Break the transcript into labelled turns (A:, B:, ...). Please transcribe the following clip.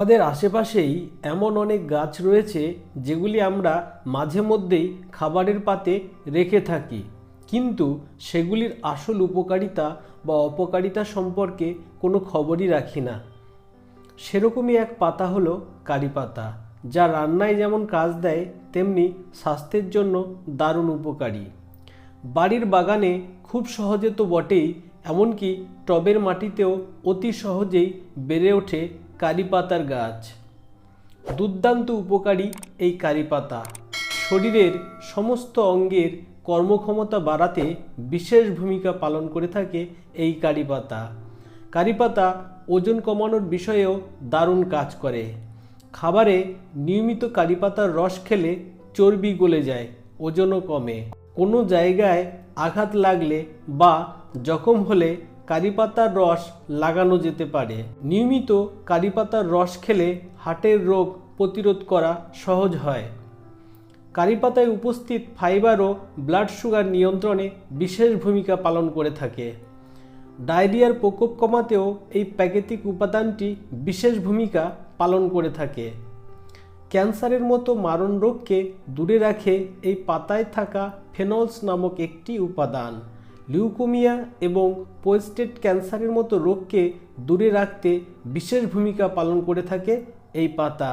A: আমাদের আশেপাশেই এমন অনেক গাছ রয়েছে যেগুলি আমরা মাঝে মধ্যেই খাবারের পাতে রেখে থাকি। কিন্তু সেগুলির আসল উপকারিতা বা অপকারিতা সম্পর্কে কোনো খবরই রাখি না। সেরকমই এক পাতা হলো কারি পাতা, যা রান্নায় যেমন কাজ দেয়, তেমনি স্বাস্থ্যের জন্য দারুণ উপকারী। বাড়ির বাগানে খুব সহজে তো বটেই, এমনকি টবের মাটিতেও অতি সহজেই বেড়ে ওঠে কারি পাতার গাছ। দুর্দান্ত উপকারী এই কারি পাতা শরীরের সমস্ত অঙ্গের কর্মক্ষমতা বাড়াতে বিশেষ ভূমিকা পালন করে থাকে এই কারি পাতা কারি পাতা ওজন কমানোর বিষয়েও দারুণ কাজ করে। খাবারে নিয়মিত কারি পাতার রস খেলে চর্বি গলে যায়, ওজনও কমে। কোনো জায়গায় আঘাত লাগলে বা জখম হলে কারি পাতার রস লাগানো যেতে পারে। নিয়মিত কারিপাতার রস খেলে হার্টের রোগ প্রতিরোধ করা সহজ হয়। কারিপাতায় উপস্থিত ফাইবারও ব্লাড সুগার নিয়ন্ত্রণে বিশেষ ভূমিকা পালন করে থাকে। ডায়রিয়ার প্রকোপ কমাতেও এই প্রাকৃতিক উপাদানটি বিশেষ ভূমিকা পালন করে থাকে। ক্যান্সারের মতো মারণ রোগকে দূরে রাখে এই পাতায় থাকা ফেনলস নামক একটি উপাদান। লিউকোমিয়া এবং পোস্টেট ক্যান্সারের মতো রোগকে দূরে রাখতে বিশেষ ভূমিকা পালন করে থাকে এই পাতা।